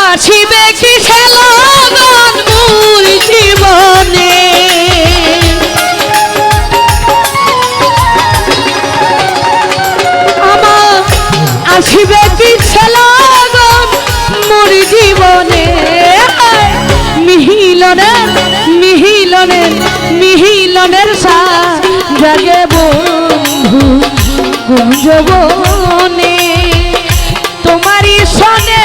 আসিবে কি খেলাগান মোর জীবনে। আমার আসিবে কি খেলাগান মোর জীবনে। মিহিলনের সনে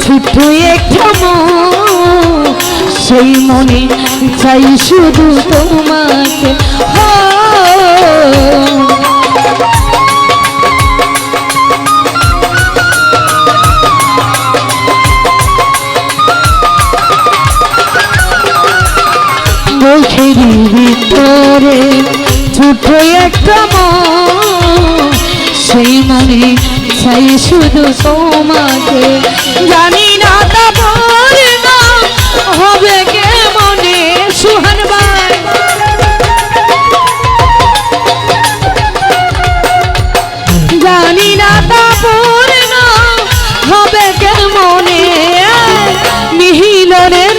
ছোট্ট একটা সেই মনে চাই শুধু তোমাকে হো বুখেরি ভিতরে ছোট একটা মন, সেই মনে চাই শুধু তোমাকে। জানি না তা না হবে কে মনে সুহান ভাই? জানি না তা না হবে কে মনে মিহিলনের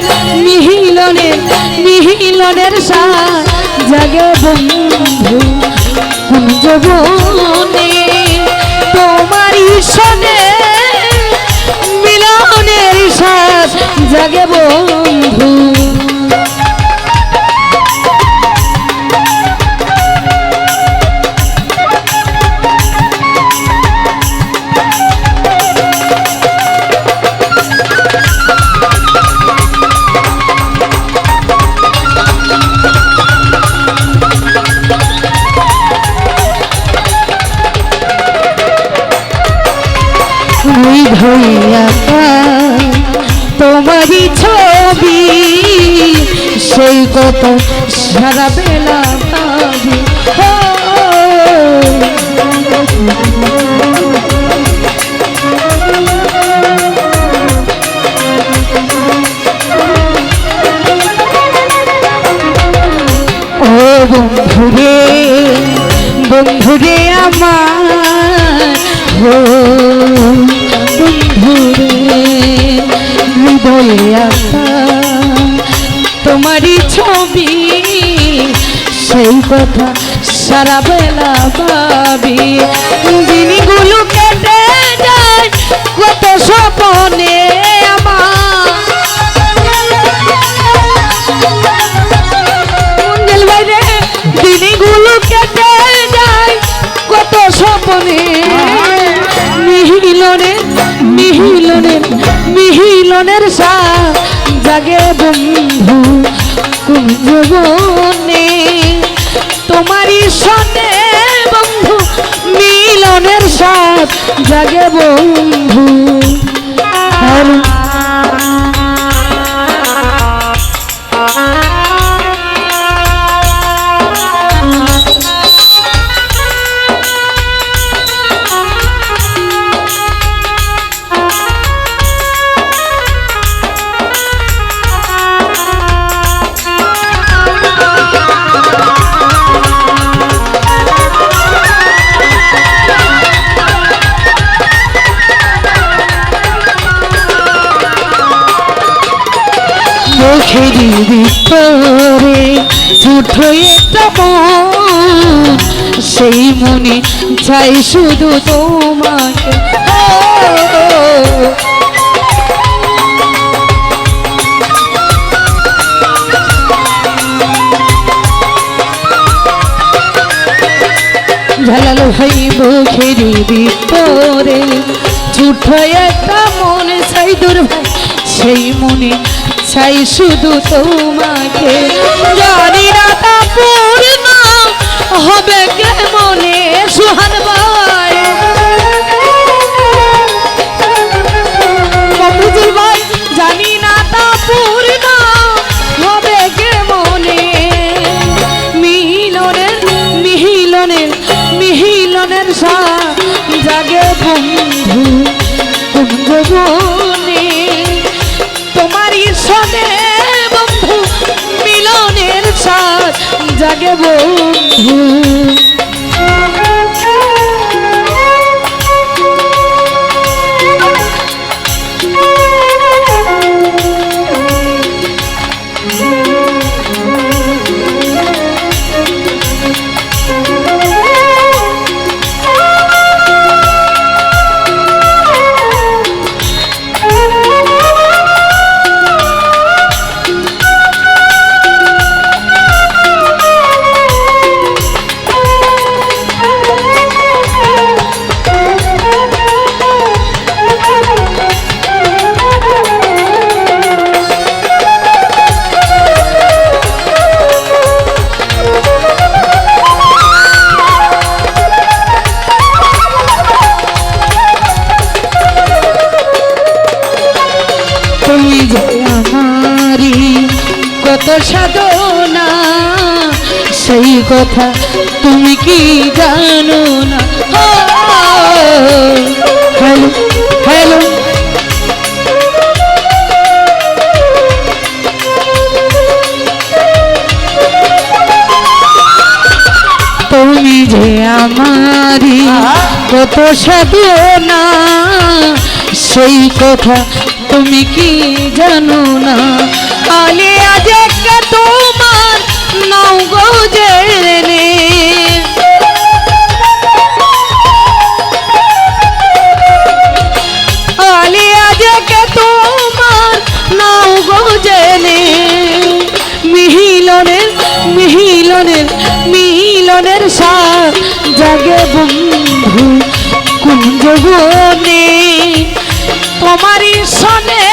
মিহিলনের মিহিলনের সাথ জাগে বন্ধু কুঞ্জবনে তোমারই ওই ধইয়া তোমারই ছবি সেই কত সারা বেলা ছবি। সেই কথা সারা বেলা ভাবি। দিনগুলো কেটে যায়, কত স্বপনে কত মিহিলনের মিহিলনের মিহিলনের সা জাগে বন্ধু। কুঞ্জবনে তোমারই সনে ভিতরে ছোট একটা মন, সেই মনে চাই শুধু তোমাকে। ঝালালো ভাই বুখেরই ভিতরে ছোট একটা মন চাই দূর ভাই, সেই মনে চাই শুধু তোমাকে। জানি না তা পূর্ণ হবে কে মনে সুহান ভাই। সংসার জাগে বন্ধু। সেই কথা তুমি কি জানো না? Hello hello. তুমি যে আমারি কত সাধনা সেই কথা তুমি কি জানো না? আলিয়া দেখে তোমার মিলনের সার জাগে বন্ধু কুঞ্জ বনে তোমারই সনে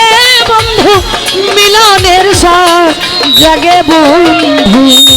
বন্ধু মিলনের সার জাগে বন্ধু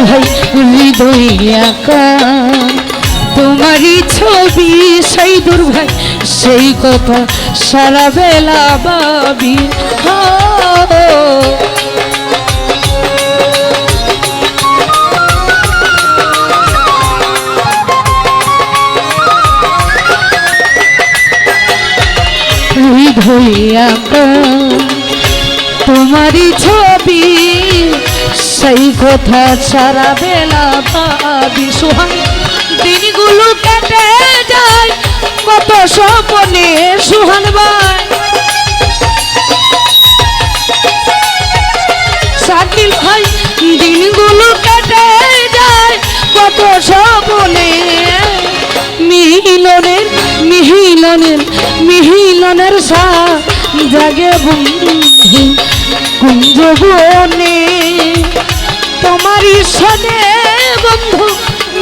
ভাই হৃদয় আঁকা তোমারই ছবি, সেই ভাই, সেই কথা সারা বেলা। হৃদয় আঁকা তোমারই ছবি সেই কথা সারা বেলা ভাবি সোহান। দিনগুলো কেটে যায়, কত স্বপনে সুহান ভাই। সাকিল ভাই, দিনগুলো কেটে যায়, কত স্বপনে। মিলনের মিহিলনের মিহিলনের সা জাগে বন্ধু, কুঞ্জ বনে। তোমারই সনে বন্ধু,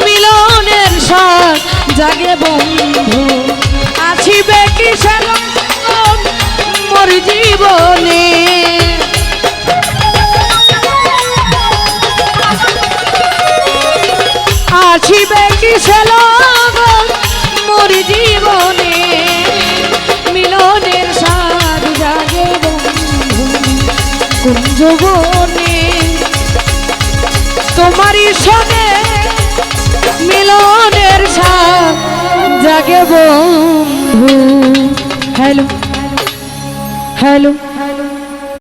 মিলনের সাথ জাগে বন্ধু। আসিবে কি মোর জীবনে? আসিবে কি মোর জীবনে? মিলনের সাথ জাগে বন্ধু। কুঞ্জ বনে মিলনের সাথ জাগে বন্ধু। Hello hello.